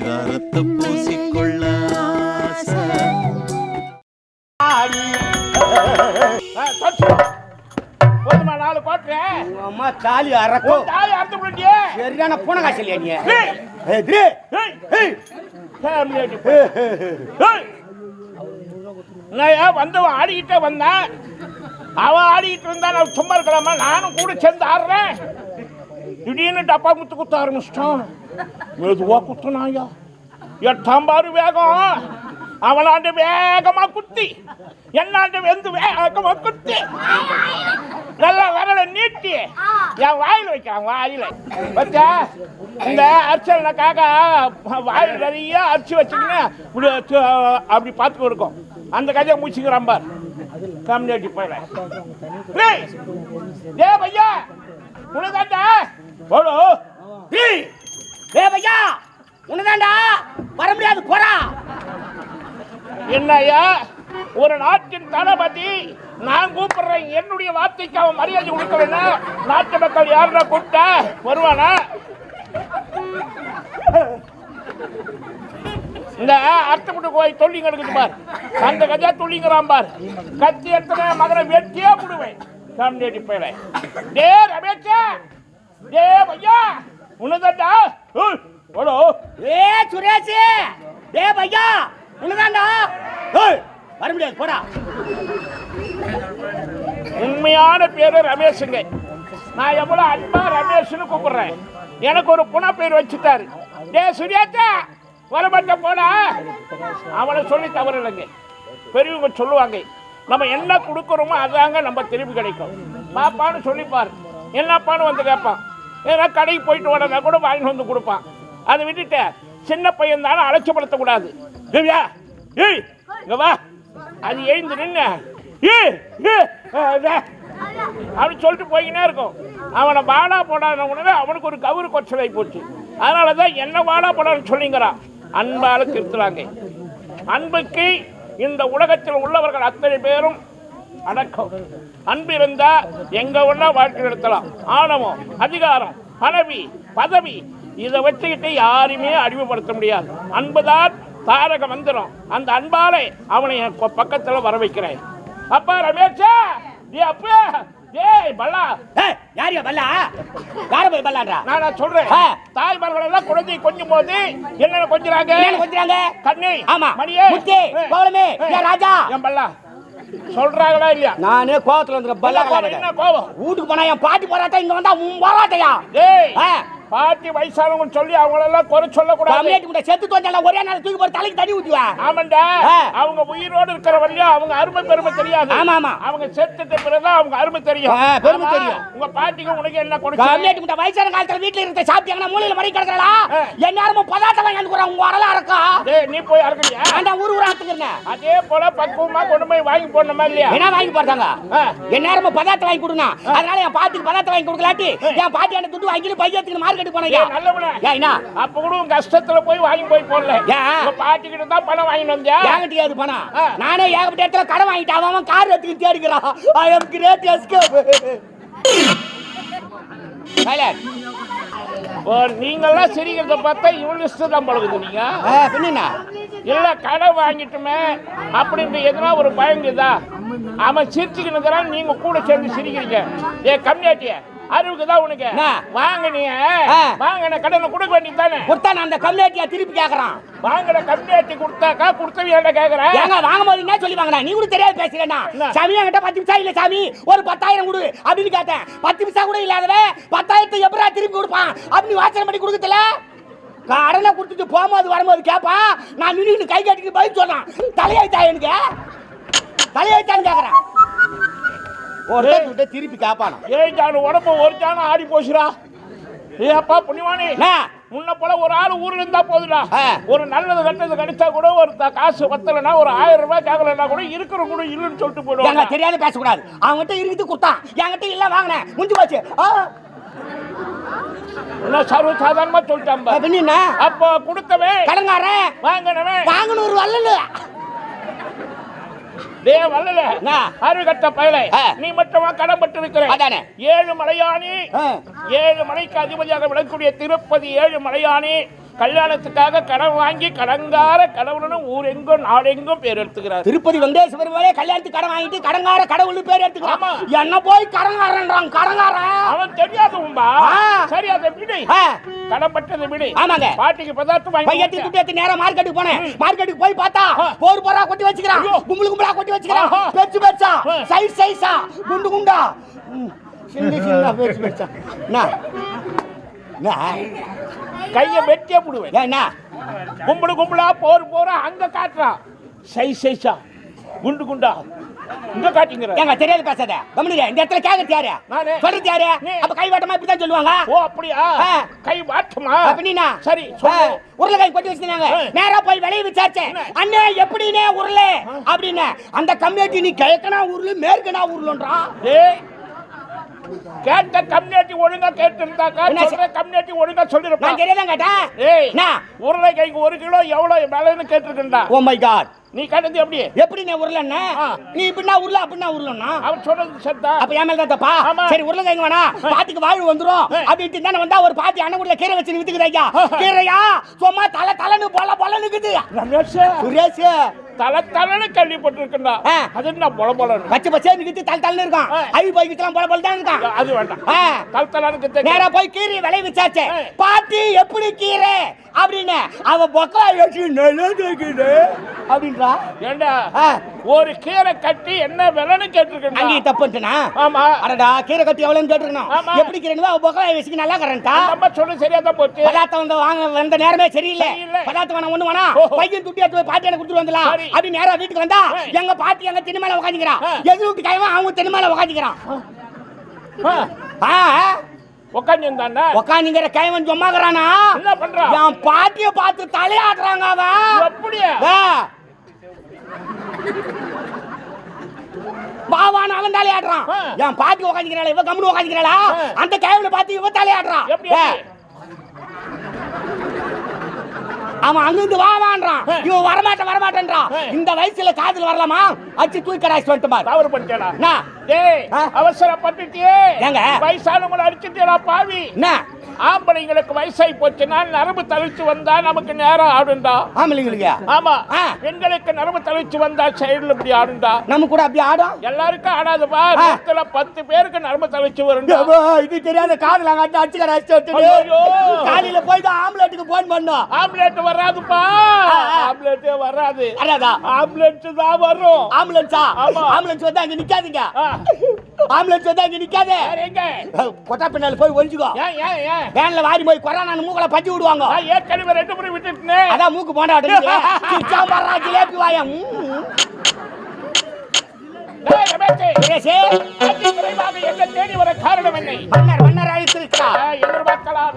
பரிதாரத்தை பூசிக்கொள்ள நாலு உங்க அம்மா தாலி அறக்கும் தாய் அறுத்து முடியே சரியான பூனை காய்ச்சல் நீ ஏய். ஏய், திரு. ஏய். நான் வந்தவன் ஆடிக்கிட்டே வந்தேன் அவன் ஆடிக்கிட்டு இருந்தா நான் சும்மா இருக்கலாமா நானும் கூட சேர்ந்து ஆடுறேன் திடீர்னு டப்பா குத்து குத்த ஆரம்பிச்சிட்டான். மெதுவா குத்துனாயா எட்டாம் பாரு வேகம். அவனாண்டு வேகமா குத்தி. என்னாண்டு வெந்து வேகமா குத்தி. நல்லா விரல நீட்டி. என் வாயில் வைக்கிறான் வாயில. வச்சா இந்த அரிசல்னாக்காக வாயில் நிறைய அரிசி வச்சுக்கின்னு இப்படி வச்சு, அப்படி பார்த்து இருக்கும். அந்த கதையை முடிச்சுக்கிறான் பார். கம்யூனிட்டி போயில ஏ பையா உனதாண்டா போடு பையா உனதாண்டா வர முடியாது போடா. என்னய்யா ஒரு நாட்டின் தளபதி நான் கூப்பிடுறேன். என்னுடைய வார்த்தைக்கு அவன் மரியாதை கொடுக்க வேணும் நாட்டு மக்கள் யாருன்னா கூப்பிட்டா வருவானா? இந்த அர்த்தப்பட்டு கோயில் தொல்லிங்க இருக்குது பார். அந்த கஜா தொல்லிங்கிறான் பார். கத்தி எடுத்தன மகனை வெட்டியே விடுவேன் கம்யூனிட்டி பேர டே ரமேஷா டே பையா உன்னதாண்டா ஓடோ ஏ சுரேஷ். டேய் பையா உனதாண்டா ஏய் வர முடியாது போடா. உண்மையான பேரு ரமேஷுங்க. நான் எவ்வளவு அன்பா ரமேஷ்னு கூப்பிடுறேன். எனக்கு ஒரு புன பேர் வச்சுட்டாரு. டே சுரியாச்சா வரமாட்ட போனா அவனை சொல்லி தவறு இல்லைங்க பெரியவங்க சொல்லுவாங்க நம்ம என்ன கொடுக்குறோமோ அதாங்க நம்ம திருப்பி கிடைக்கும். பாப்பான்னு சொல்லிப்பார் என்னப்பான்னு வந்து கேட்பான். ஏன்னா கடைக்கு போயிட்டு வரனா கூட வாங்கிட்டு வந்து கொடுப்பான். அதை விட்டுட்டு சின்ன பையன் தானே அலட்சியப்படுத்தக்கூடாது. திவ்யா ஏய் இங்க வா. அது எழுந்து நின்று ஏ அப்படின்னு சொல்லிட்டு போய்கினே இருக்கும். அவனை வாடா போடாத உடனே அவனுக்கு ஒரு கவுரு கொச்சலாகி போச்சு. அதனால தான் என்ன வாடா போடான்னு சொல்லிங்கிறான். அன்பால் திருத்துறாங்க அன்புக்கு இந்த உலகத்தில் உள்ளவர்கள் அத்தனை பேரும் அடக்கம். அன்பு இருந்தா எங்க ஒண்ணா வாழ்க்கை நடத்தலாம். ஆணவம் அதிகாரம் பதவி பதவி இதை வச்சுக்கிட்டு யாரையுமே அடிமைப்படுத்த முடியாது. அன்புதான் தாரக மந்திரம். அந்த அன்பாலே அவனை என் பக்கத்துல வர வைக்கிறேன். அப்பா ரமேஷா டே அப்பா டேய் பல்லா. ஏய் யாரியா பல்லா? யார போய் நான் சொல்றேன். தாய்மார்கள் எல்லாம் குழந்தை கொஞ்சம் போது கொஞ்சறாங்க? என்ன கொஞ்சறாங்க? கண்ணி ஆமா. மணியே. முத்து ஏய். கோலமே ஏய். ஏ ராஜா. என் பல்லா? சொல்றாங்களா இல்லையா? நானே கோவத்துல வந்துற பல்லா கோவம், வீட்டுக்கு போனா என் பாட்டி போராட்டம் இங்க வந்தா உன் போராட்டையா. பாட்டி வயசானவங்க சொல்லி அவங்களெல்லாம் குறை சொல்லக்கூடாது. கம்யூனிட்டி முட்டை செத்து தோஞ்சல ஒரே நாள் தூக்கி போட்டு தலைக்கு தண்ணி ஊத்துவா ஆமாண்டா. அவங்க உயிரோடு இருக்கிற வரையும் அவங்க அருமை பெருமை தெரியாது. ஆமா, ஆமா. அவங்க செத்துட்ட பிறகுதான் அவங்க அருமை தெரியும். பெருமை. தெரியும். உங்க பாட்டிக்கு உனக்கு என்ன கொடுச்சு கம்யூனிட்டி முட்டை வயசான காலத்துல வீட்டுல இருக்க சாப்பிட்டாங்கன்னா மூலையில மறி கிடக்குறா ஆ. எந்நேரமும் பதார்த்தம் வாங்கி வந்து உங்க வரலாம் இருக்கா? நீ போய் அறுக்கறியா ஆண்டா ஊர் ஊரா அதே போல பக்குவமா கொண்டு போய் வாங்கி போடணுமா இல்லையா? என்ன வாங்கி போறாங்க ஆ. எந்நேரமும் பதார்த்தம் வாங்கி கொடுனா அதனால என் பாட்டிக்கு பதார்த்தம் வாங்கி கொடுக்கலாட்டி என் பாட்டி என்ன துட்டு வாங்கிட்டு பையத்துக்கு மார்க்கெட் ஏய், நல்லவனே. ஏன் என்ன? அப்ப கூட உன் கஷ்டத்துல போய் வாங்கி போய் போடல. ஏன்? உங்க பாட்டி கிட்ட தான் பணம் வாங்கிட்டு வந்தியா? ஏகட்டி அது பணம். நானே ஏகப்பட்ட இடத்துல கடன் வாங்கிட்டு அவன் கார் எடுத்துக்கிட்டு தேடிக்கிறான். I am great escape silent நீங்கெல்லாம் சிரிக்கிறத பார்த்தா இவன் தான் பழகுது நீங்க. பின்னா இல்ல கடன் வாங்கிட்டுமே அப்படின்ற எதுனா ஒரு பயங்குதா அவன் சிரிச்சுக்கினுக்கிறான் நீங்க கூட சேர்ந்து சிரிக்கிறீங்க. ஏ கம்யூனிட்டிய அறிவுக்கு தான் உனக்கு? வாங்க நீ. வாங்கின கடனை கொடுக்க வேண்டியது தானே கொடுத்தா நான் அந்த கம்யூனிட்டியா திருப்பி கேக்குறான். வாங்கின கம்யூனிட்டி கொடுத்தாக்கா கொடுத்தவங்க என்ன கேக்குறேன் ஏங்க வாங்கும்போது என்ன சொல்லி வாங்கினா நீ கூட தெரியாது பேசுறேன்னா? சாமி என்கிட்ட பத்து நிமிஷம் இல்ல சாமி. ஒரு பத்தாயிரம் கொடு அப்படின்னு கேட்டேன். பத்து நிமிஷம் கூட இல்லாதவன் பத்தாயிரத்தை எப்படா திருப்பி கொடுப்பான்? அப்படின்னு வாசனை பண்ணி கொடுக்கல கடனை கொடுத்துட்டு போகும்போது வரும்போது கேட்பான் நான் நின்று கை கட்டிட்டு பதில் சொன்னான் தலையாய்த்தா எனக்கு? தலையாய்த்தான்னு கேட்கறேன் ஒரு விட்டு திருப்பி கேட்பானா ஏய் ஜானு உடம்பு ஒரு ஜானம் ஆடி போச்சுடா. ஏ அப்பா புண்ணியவானி? முன்ன போல ஒரு ஆள் ஊர்ல இருந்தா போதுடா. ஒரு நல்லது கெட்டது கிடைச்சா கூட ஒரு காசு பத்தலைன்னா ஒரு ஆயிரம் ரூபாய் கேட்கலன்னா கூட இருக்கிற கூட இல்லைன்னு சொல்லிட்டு போயிடுவாங்க தெரியாத பேசக்கூடாது. அவன்கிட்ட இருக்குது கொடுத்தான் என்கிட்ட இல்ல வாங்கினேன். முடிஞ்சு போச்சு. சர்வ சாதாரணமா சொல்லிட்டான்? அப்போ கொடுத்தவன் கடங்காரன் வாங்கினவன். வாங்கணும் ஒரு வல்லல். டே வல்லல பயலை. நீ மட்டுமா கடன் பட்டு இருக்கிற அதானே. ஏழு மலையானி. ஏழு மலைக்கு அதிபதியாக விளங்கக்கூடிய திருப்பதி ஏழு மலையானி கல்யாணத்துக்காக கடன் வாங்கி கடங்கார கடவுளும் ஊரெங்கும் நாடெங்கும் பேர் எடுத்துக்கிறார். திருப்பதி வெங்கடேஸ்வர வேலையை கல்யாணத்துக்கு கடன் வாங்கிட்டு கடங்கார கடவுள் பேர் எடுத்துக்கிறான் ஆமா. என்ன போய் கடங்காரன்றான் கடங்காரன் அவன் தெரியாதவன்பா. சரி அதை விடு. ஆ, கடன் பட்டதை விடு. ஆமாங்க. பாட்டிக்கு பதார்த்தம் வாங்கி பையத்தி கொடுத்தேன். துட்டு எடுத்து நேரா மார்க்கெட்டுக்கு போனேன். மார்க்கெட்டுக்கு போய் பார்த்தா. போர் போரா கொட்டி வச்சுக்கிறான். கும்பல் கும்பலா கொட்டி வச்சுக்கிறான். பெருசா ஆ. சைஸ் சைஸா? குண்டு குண்டா? சின்ன சின்ன பெருசு பெருசா என்ன? என்ன? கையை வெட்டியே போடுவேன். என்ன? கும்பலு கும்பலா போர் போரா அங்க காட்டுறான் சைஸ் சைஸா குண்டு குண்டா. இங்க காட்டிங்கிற. ஏங்க தெரியாது பேசாத. கவனிங்க இந்த இடத்துல கேட்கறது யாரு நானே. சொல்றது யாரு. அப்ப கைவாட்டமா இப்படிதான் சொல்லுவாங்க? ஓ அப்படியா. கை வாட்டமா? அப்படின்னா சரி உருளைக்காய் கொட்டி வச்சிருந்தாங்க. நேரா போய் வெளியே விசாரிச்சேன்? அண்ணே எப்படினே உருளை? அப்படின்னு. அந்த கம்யூனிட்டி நீ கிழக்கனா உருளு மேற்கனா உருளுன்றான் டேய் கேட்ட கம்யூனிட்டி ஒழுங்கா கேட்டிருந்தாக்கா சொல்ற கம்யூனிட்டி ஒழுங்கா நான் சொல்லிருப்பான் தெரியாதான் கேட்டேன் ஏய் என்ன? உருளைக்காய்க்கு ஒரு கிலோ எவ்வளவு விலைன்னு கேட்டிருக்கா ஓ மை காட் நீ கேட்டது எப்படி? எப்படி நீ உருளண்ணா ஆ. நீ இப்படின்னா உருள அப்படின்னா உருளண்ணா அவன் சொன்னது சத்தா அப்ப என் மேல தப்பா. சரி உருளைக்கிழங்கு வேணா. பாட்டிக்கு வாழ்வு வந்துரும். ஆ. அப்படின்ட்டு தானே வந்தா ஒரு பாட்டி அண்ணன் கீரை வச்சு வித்துக்குறாய்யா ஆஹா. கீரையா? சும்மா தலை தலைன்னு பொல பொல நிக்குது. ரமேஷ். சுரேஷ். தலை தலைன்னு கேள்விப்பட்டிருக்கா. அது என்ன பொல பொலன்னு. பச்சை பச்சை நிக்குது தலை தலைன்னு இருக்கான். ஐவி போய்க்கிட்டலாம் பொல பொல தான் இருக்கான் அது வேண்டாம். தலை தலைன்னு நேரா போய் கீரை விலை விசாரிச்சேன் ஆ. பாட்டி எப்படி கீரை அப்படின்னு. அவ பொக்கா நல்லது கீரை அப்படின்றா. ஏண்டா. ஒரு கீரை கட்டி என்ன விலைன்னு கேட்டிருக்கா அங்கேயும் தப்புன்ட்டுனா ஆமா. அடடா கீரை கட்டி எவ்வளவுன்னு கேட்டுருக்கணும். எப்படி கீரைன்னு அவ பொக்கா வச்சுக்கு நல்லா கரண்டா நம்ம சொல்லு சரியா தான் போச்சு. பதார்த்தம் வந்து வாங்க வந்த நேரமே சரியில்லை. பதார்த்தம் வேணாம் ஒண்ணு வேணாம். பையன் துட்டி எடுத்து போய் பாட்டி எனக்கு கொடுத்துட்டு வந்துடலாம். அப்படி நேரா வீட்டுக்கு வந்தா. எங்க பாட்டி எங்க திண்ணு மேல உட்காந்துக்கிறான். எதிர் வீட்டு கைவன் அவங்க திண்ணு மேல உட்காந்துக்கிறான் உக்காந்துருந்தானே உட்காந்துங்கிற கைவன் சும்மாக்குறானா? என்ன பண்றான் என் பாட்டிய பார்த்து தலையாடுறாங்க அவன் அப்படியா. பாவான் அவன் தலையாடுறான். என் பாட்டி உட்காந்துக்கிறாள் இவ கம்முனு உட்காந்துக்கிறாளா. அந்த கைவனை பார்த்து இவ தலையாடுறான் எப்படி ஆ. அவன் அங்கிருந்து வாவான்றான். இவன் வரமாட்டேன் வரமாட்டேன்றான். இந்த வயசுல காதல் வரலாமா அச்சு தூக்கி கடாச்சு வந்துட்டு தவறு பண்ணிட்டேடா? டேய்? அவசரப்பட்டுட்டியே. ஏங்க? வயசானவங்களை அடிச்சுட்டேடா பாவி. என்ன? ஆம்பளைங்களுக்கு வயசாகி போச்சுன்னா நரம்பு தழிச்சு வந்தா நமக்கு நேரம் ஆடுண்டா ஆம்பளைங்களுக்கு? ஆமா. பெண்களுக்கு நரம்பு தழிச்சு வந்தா சைடுல இப்படி ஆடுண்டா நம்ம கூட அப்படி ஆடும்? எல்லாருக்கும் ஆடாதுப்பா ஆ. நூத்துல பத்து பேருக்கு நரம்பு வருண்டா ஏப்பா, இது தெரியாத காதல. காலையில போய் தான் ஆம்பளைட்டுக்கு போன் பண்ணோம் ஆம்புலன்ட் வராதுப்பா. ஆ, ஆ. ஆம்புலன்ட்டே வராது. அடாதா ஆம்புலன்ட் தான் வரும். ஆம்புலன்ஸா? ஆமா. ஆம்புலன்ஸ் வந்து அங்க நிக்காதீங்க. ஆம்புலன்ஸ் வந்து அங்க நிக்காத. எங்க? கொட்டா பின்னால போய் ஒளிஞ்சுக்கோ. ஏன் ஏன் ஏன் வேன்ல வாரி போய் கொரோனா மூக்கல பத்தி விடுவாங்க. ஏற்கனவே ரெண்டு முறை விட்டுட்டேன். அதான் மூக்கு போண்டா சிச்சாம்பரா ஜிலேபி வாயம் என்னை தேடி வர காரணம் என்ன? மன்னர் மன்னர் அழைத்திருக்கிறா. எதிர்பார்க்கலாம்.